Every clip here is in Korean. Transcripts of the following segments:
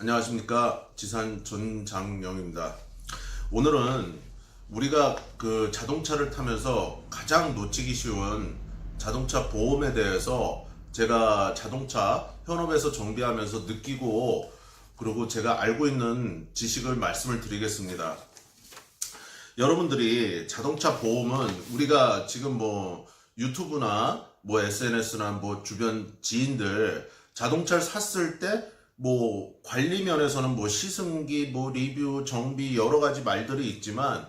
안녕하십니까 지산 전장영입니다. 오늘은 우리가 그 자동차를 타면서 가장 놓치기 쉬운 자동차 보험에 대해서 제가 자동차 현업에서 정비하면서 느끼고 그리고 제가 알고 있는 지식을 말씀을 드리겠습니다. 여러분들이 자동차 보험은 우리가 지금 뭐 유튜브나 뭐 SNS나 뭐 주변 지인들 자동차를 샀을 때 뭐 관리 면에서는 뭐 시승기, 뭐 리뷰, 정비 여러 가지 말들이 있지만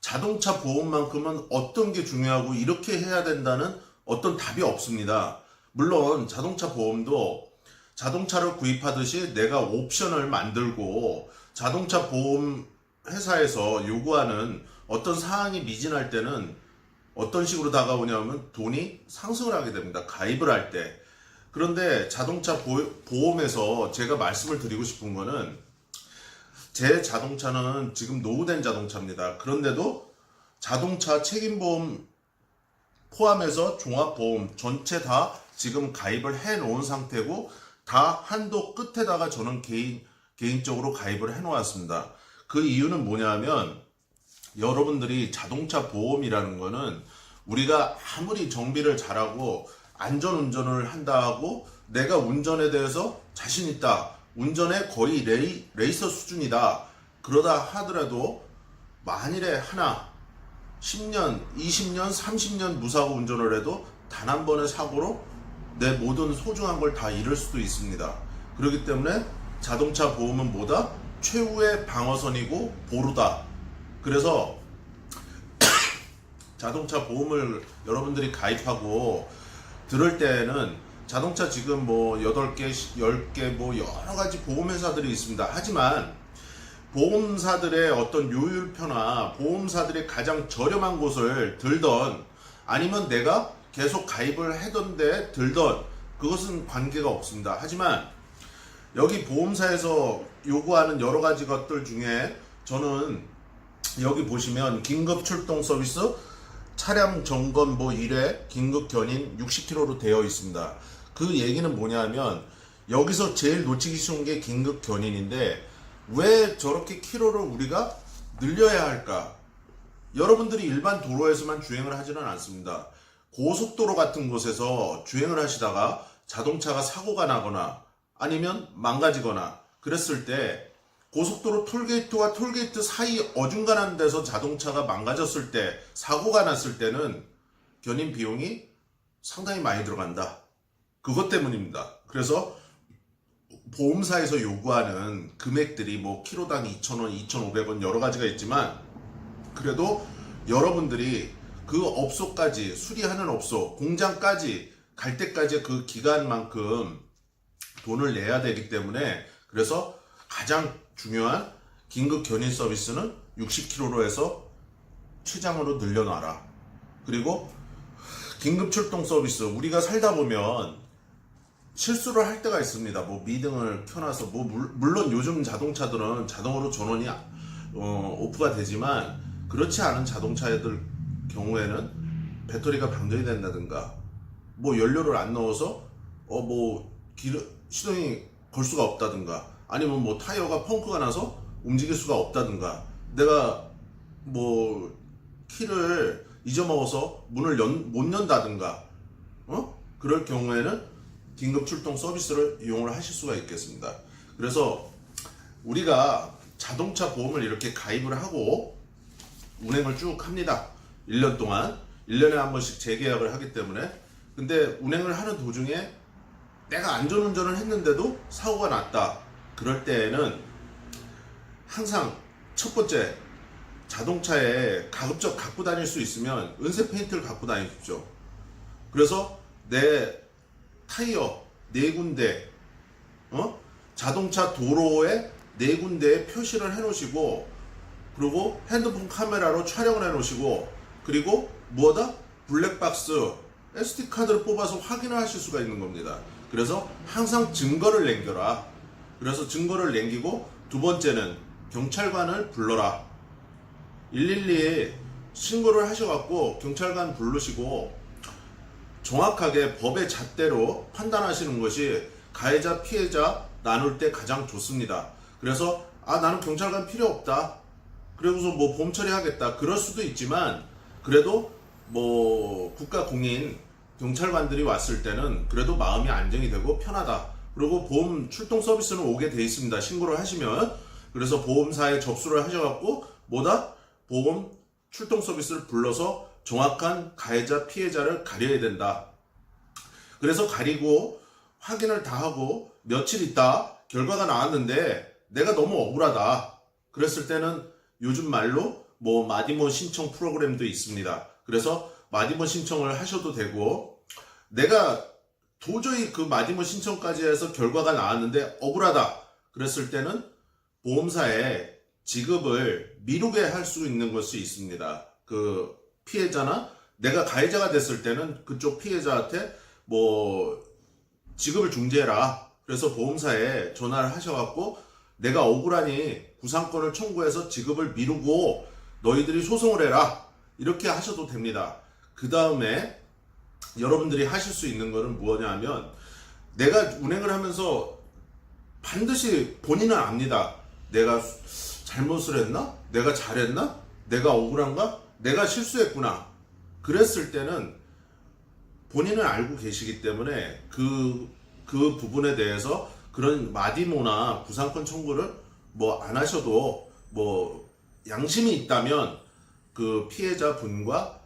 자동차 보험만큼은 어떤 게 중요하고 이렇게 해야 된다는 어떤 답이 없습니다. 물론 자동차 보험도 자동차를 구입하듯이 내가 옵션을 만들고 자동차 보험 회사에서 요구하는 어떤 사항이 미진할 때는 어떤 식으로 다가오냐면 돈이 상승을 하게 됩니다. 가입을 할 때. 그런데 자동차 보, 보험에서 제가 말씀을 드리고 싶은 거는 제 자동차는 지금 노후된 자동차입니다. 그런데도 자동차 책임보험 포함해서 종합보험 전체 다 지금 가입을 해 놓은 상태고 다 한도 끝에다가 저는 개인, 개인적으로 가입을 해 놓았습니다. 그 이유는 뭐냐면 여러분들이 자동차 보험이라는 거는 우리가 아무리 정비를 잘하고 안전 운전을 한다 하고 내가 운전에 대해서 자신 있다. 운전에 거의 레이, 레이서 수준이다. 그러다 하더라도 만일에 하나 10년, 20년, 30년 무사고 운전을 해도 단 한 번의 사고로 내 모든 소중한 걸 다 잃을 수도 있습니다. 그렇기 때문에 자동차 보험은 뭐다? 최후의 방어선이고 보루다. 그래서 자동차 보험을 여러분들이 가입하고 들을 때는 자동차 지금 뭐 8개, 10개 뭐 여러 가지 보험회사들이 있습니다. 하지만 보험사들의 어떤 요율표나 보험사들이 가장 저렴한 곳을 들던 아니면 내가 계속 가입을 하던데 들던 그것은 관계가 없습니다. 하지만 여기 보험사에서 요구하는 여러 가지 것들 중에 저는 여기 보시면 긴급 출동 서비스 차량 점검 뭐 1회 긴급 견인 60km로 되어 있습니다. 그 얘기는 뭐냐면 여기서 제일 놓치기 쉬운 게 긴급 견인인데 왜 저렇게 키로를 우리가 늘려야 할까? 여러분들이 일반 도로에서만 주행을 하지는 않습니다. 고속도로 같은 곳에서 주행을 하시다가 자동차가 사고가 나거나 아니면 망가지거나 그랬을 때 고속도로 톨게이트와 톨게이트 사이 어중간한 데서 자동차가 망가졌을 때 사고가 났을 때는 견인 비용이 상당히 많이 들어간다. 그것 때문입니다. 그래서 보험사에서 요구하는 금액들이 뭐 키로당 2,000원, 2,500원 여러 가지가 있지만 그래도 여러분들이 그 업소까지 수리하는 업소, 공장까지 갈 때까지 그 기간만큼 돈을 내야 되기 때문에 그래서 가장 중요한 긴급 견인 서비스는 60km로 해서 최장으로 늘려놔라. 그리고 긴급 출동 서비스 우리가 살다 보면 실수를 할 때가 있습니다. 뭐 미등을 켜놔서 뭐 물- 물론 요즘 자동차들은 자동으로 전원이 어, 오프가 되지만 그렇지 않은 자동차들 경우에는 배터리가 방전이 된다든가 뭐 연료를 안 넣어서 어 뭐 시동이 걸 수가 없다든가 아니면 뭐 타이어가 펑크가 나서 움직일 수가 없다든가 내가 뭐 키를 잊어먹어서 문을 연, 못 연다든가 어 그럴 경우에는 긴급 출동 서비스를 이용을 하실 수가 있겠습니다. 그래서 우리가 자동차 보험을 이렇게 가입을 하고 운행을 쭉 합니다. 1년 동안 1년에 한 번씩 재계약을 하기 때문에 근데 운행을 하는 도중에 내가 안전운전을 했는데도 사고가 났다. 그럴 때에는 항상 첫 번째 자동차에 가급적 갖고 다닐 수 있으면 은색 페인트를 갖고 다니십시오. 그래서 내 타이어 네 군데, 어? 자동차 도로에 네 군데에 표시를 해 놓으시고, 그리고 핸드폰 카메라로 촬영을 해 놓으시고, 그리고 무엇다? 블랙박스, SD카드를 뽑아서 확인을 하실 수가 있는 겁니다. 그래서 항상 증거를 남겨라. 그래서 증거를 남기고, 두 번째는 경찰관을 불러라. 112에 신고를 하셔갖고 경찰관 부르시고 정확하게 법의 잣대로 판단하시는 것이 가해자 피해자 나눌 때 가장 좋습니다. 그래서 아 나는 경찰관 필요 없다. 그래서 뭐 보험 처리 하겠다. 그럴 수도 있지만 그래도 뭐 국가 공인 경찰관들이 왔을 때는 그래도 마음이 안정이 되고 편하다. 그리고 보험 출동 서비스는 오게 돼 있습니다. 신고를 하시면 그래서 보험사에 접수를 하셔갖고 뭐다 보험 출동 서비스를 불러서 정확한 가해자 피해자를 가려야 된다. 그래서 가리고 확인을 다 하고 며칠 있다 결과가 나왔는데 내가 너무 억울하다. 그랬을 때는 요즘 말로 뭐 마디모 신청 프로그램도 있습니다. 그래서 마디모 신청을 하셔도 되고 내가 도저히 그 마디모 신청까지 해서 결과가 나왔는데 억울하다. 그랬을 때는 보험사에 지급을 미루게 할 수 있는 것이 있습니다. 그 피해자나 내가 가해자가 됐을 때는 그쪽 피해자한테 뭐 지급을 중지해라. 그래서 보험사에 전화를 하셔갖고 내가 억울하니 구상권을 청구해서 지급을 미루고 너희들이 소송을 해라. 이렇게 하셔도 됩니다. 그 다음에 여러분들이 하실 수 있는 거는 뭐냐 하면 내가 운행을 하면서 반드시 본인은 압니다. 내가 잘못을 했나? 내가 잘했나? 내가 억울한가? 내가 실수했구나. 그랬을 때는 본인은 알고 계시기 때문에 그, 그 부분에 대해서 그런 마디모나 구상권 청구를 뭐 안 하셔도 뭐 양심이 있다면 그 피해자 분과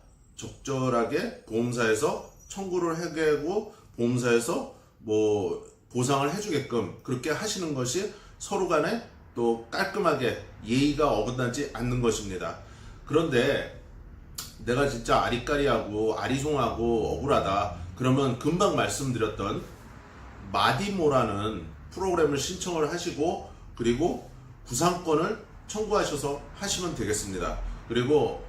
적절하게 보험사에서 청구를 해결하고 보험사에서 뭐 보상을 해주게끔 그렇게 하시는 것이 서로 간에 또 깔끔하게 예의가 어긋나지 않는 것입니다. 그런데 내가 진짜 아리까리하고 아리송하고 억울하다. 그러면 금방 말씀드렸던 마디모라는 프로그램을 신청을 하시고 그리고 구상권을 청구하셔서 하시면 되겠습니다. 그리고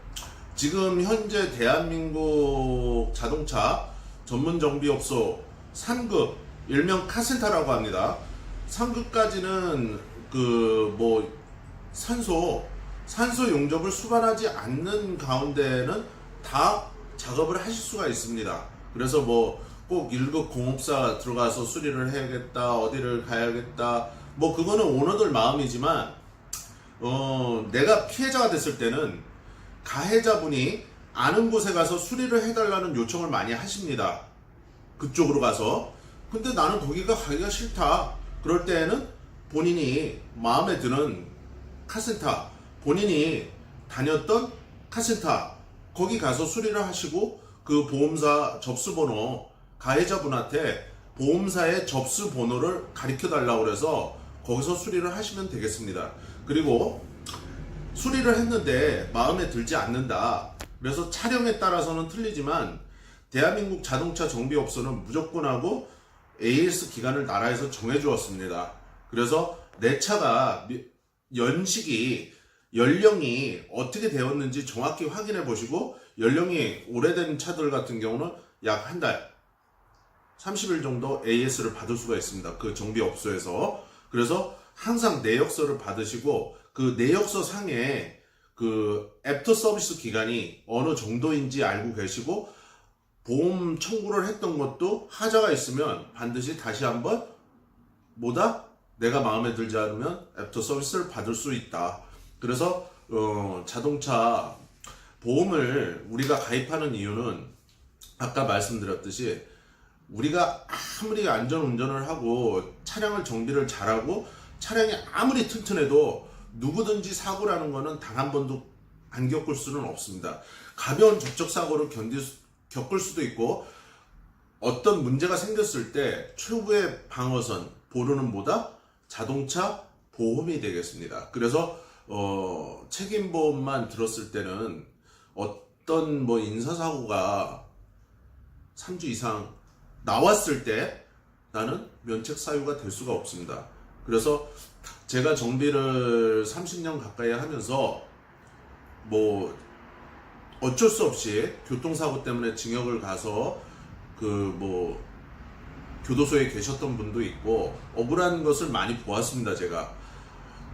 지금 현재 대한민국 자동차 전문 정비업소 상급 일명 카센터라고 합니다. 상급까지는 그 뭐 산소 산소 용접을 수반하지 않는 가운데는 다 작업을 하실 수가 있습니다. 그래서 뭐 꼭 1급 공업사 들어가서 수리를 해야겠다, 어디를 가야겠다, 뭐 그거는 오너들 마음이지만, 어, 내가 피해자가 됐을 때는 가해자분이 아는 곳에 가서 수리를 해달라는 요청을 많이 하십니다. 그쪽으로 가서. 근데 나는 거기가 가기가 싫다. 그럴 때에는 본인이 마음에 드는 카센터, 본인이 다녔던 카센터, 거기 가서 수리를 하시고 그 보험사 접수번호, 가해자분한테 보험사의 접수번호를 가르쳐 달라고 그래서 거기서 수리를 하시면 되겠습니다. 그리고 수리를 했는데 마음에 들지 않는다. 그래서 차량에 따라서는 틀리지만 대한민국 자동차 정비업소는 무조건 하고 AS 기간을 나라에서 정해 주었습니다. 그래서 내 차가 미- 연식이 연령이 어떻게 되었는지 정확히 확인해 보시고 연령이 오래된 차들 같은 경우는 약 한 달, 30일 정도 AS를 받을 수가 있습니다. 그 정비업소에서. 그래서 항상 내역서를 받으시고 그 내역서 상에 그 애프터 서비스 기간이 어느 정도인지 알고 계시고 보험 청구를 했던 것도 하자가 있으면 반드시 다시 한번 뭐다? 내가 마음에 들지 않으면 애프터 서비스를 받을 수 있다. 그래서 어, 자동차 보험을 우리가 가입하는 이유는 아까 말씀드렸듯이 우리가 아무리 안전 운전을 하고 차량을 정비를 잘하고 차량이 아무리 튼튼해도 누구든지 사고라는 거는 단 한 번도 안 겪을 수는 없습니다. 가벼운 접촉 사고를 견딜 수- 겪을 수도 있고 어떤 문제가 생겼을 때 최후의 방어선 보루는 뭐다? 자동차 보험이 되겠습니다. 그래서 어, 책임 보험만 들었을 때는 어떤 뭐 인사사고가 3주 이상 나왔을 때 나는 면책 사유가 될 수가 없습니다. 그래서 제가 정비를 30년 가까이 하면서 뭐 어쩔 수 없이 교통사고 때문에 징역을 가서 그 뭐 교도소에 계셨던 분도 있고 억울한 것을 많이 보았습니다 제가.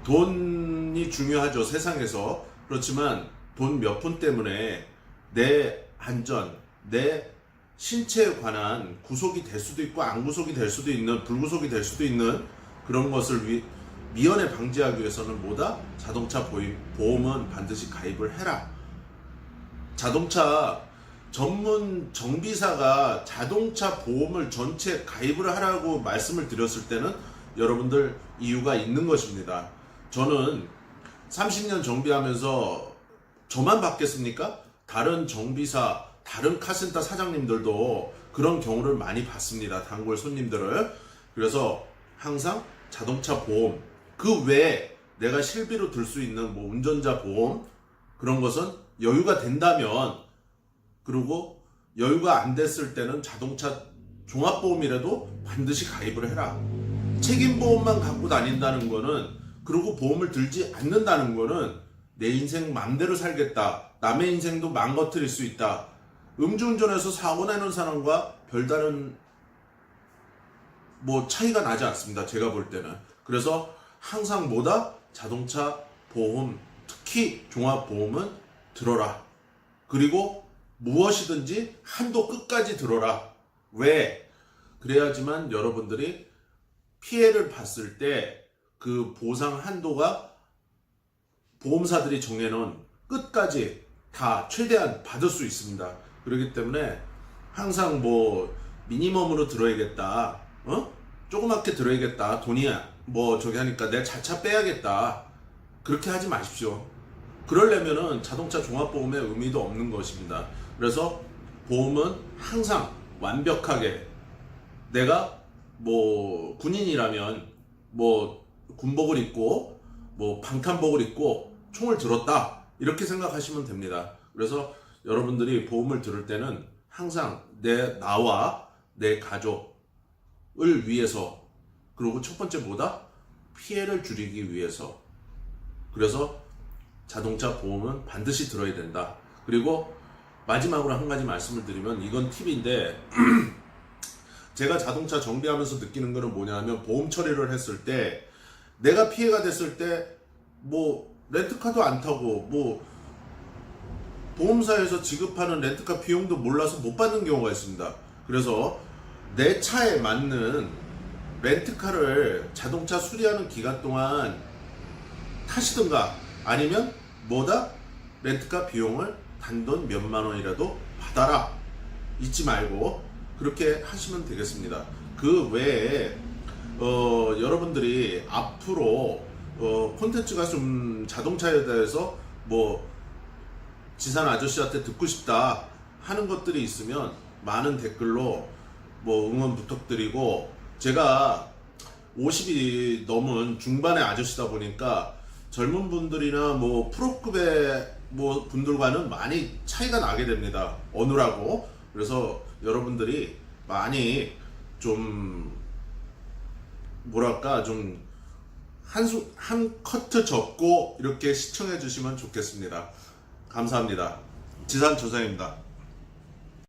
돈이 중요하죠 세상에서. 그렇지만 돈 몇 푼 때문에 내 안전 내 신체에 관한 구속이 될 수도 있고 안 구속이 될 수도 있는 불구속이 될 수도 있는 그런 것을 위, 미연에 방지하기 위해서는 뭐다? 자동차 보험은 반드시 가입을 해라. 자동차 전문 정비사가 자동차 보험을 전체 가입을 하라고 말씀을 드렸을 때는 여러분들 이유가 있는 것입니다. 저는 30년 정비하면서 저만 받겠습니까? 다른 정비사, 다른 카센터 사장님들도 그런 경우를 많이 봤습니다. 단골 손님들을. 그래서 항상 자동차 보험, 그 외에 내가 실비로 들 수 있는 뭐 운전자 보험, 그런 것은 여유가 된다면 그리고 여유가 안 됐을 때는 자동차 종합보험이라도 반드시 가입을 해라. 책임보험만 갖고 다닌다는 거는 그리고 보험을 들지 않는다는 거는 내 인생 맘대로 살겠다. 남의 인생도 망가뜨릴 수 있다. 음주운전해서 사고 나는 사람과 별다른 뭐 차이가 나지 않습니다. 제가 볼 때는. 그래서 항상 뭐다? 자동차 보험, 특히 종합보험은 들어라. 그리고 무엇이든지 한도 끝까지 들어라. 왜? 그래야지만 여러분들이 피해를 봤을 때 그 보상 한도가 보험사들이 정해놓은 끝까지 다 최대한 받을 수 있습니다. 그렇기 때문에 항상 뭐 미니멈으로 들어야겠다. 어? 조그맣게 들어야겠다. 돈이 뭐 저기 하니까 내 자차 빼야겠다. 그렇게 하지 마십시오. 그러려면은 자동차 종합보험의 의미도 없는 것입니다. 그래서 보험은 항상 완벽하게 내가 뭐 군인이라면 뭐 군복을 입고 뭐 방탄복을 입고 총을 들었다 이렇게 생각하시면 됩니다. 그래서 여러분들이 보험을 들을 때는 항상 내 나와 내 가족을 위해서 그리고 첫 번째 뭐다 피해를 줄이기 위해서 그래서 자동차 보험은 반드시 들어야 된다. 그리고 마지막으로 한 가지 말씀을 드리면 이건 팁인데 제가 자동차 정비하면서 느끼는 거는 뭐냐면 보험 처리를 했을 때 내가 피해가 됐을 때 뭐 렌트카도 안 타고 뭐 보험사에서 지급하는 렌트카 비용도 몰라서 못 받는 경우가 있습니다. 그래서 내 차에 맞는 렌트카를 자동차 수리하는 기간 동안 타시든가 아니면 뭐다 렌트카 비용을 단돈 몇만 원이라도 받아라 잊지 말고 그렇게 하시면 되겠습니다. 그 외에 어, 여러분들이 앞으로 어, 콘텐츠가 좀 자동차에 대해서 뭐 지산 아저씨한테 듣고 싶다 하는 것들이 있으면 많은 댓글로 뭐 응원 부탁드리고 제가 50이 넘은 중반의 아저씨다 보니까 젊은 분들이나 뭐 프로급의 뭐 분들과는 많이 차이가 나게 됩니다. 어느라고. 그래서 여러분들이 많이 좀 뭐랄까 좀 한수 한 커트 접고 이렇게 시청해 주시면 좋겠습니다. 감사합니다. 지산 조상입니다.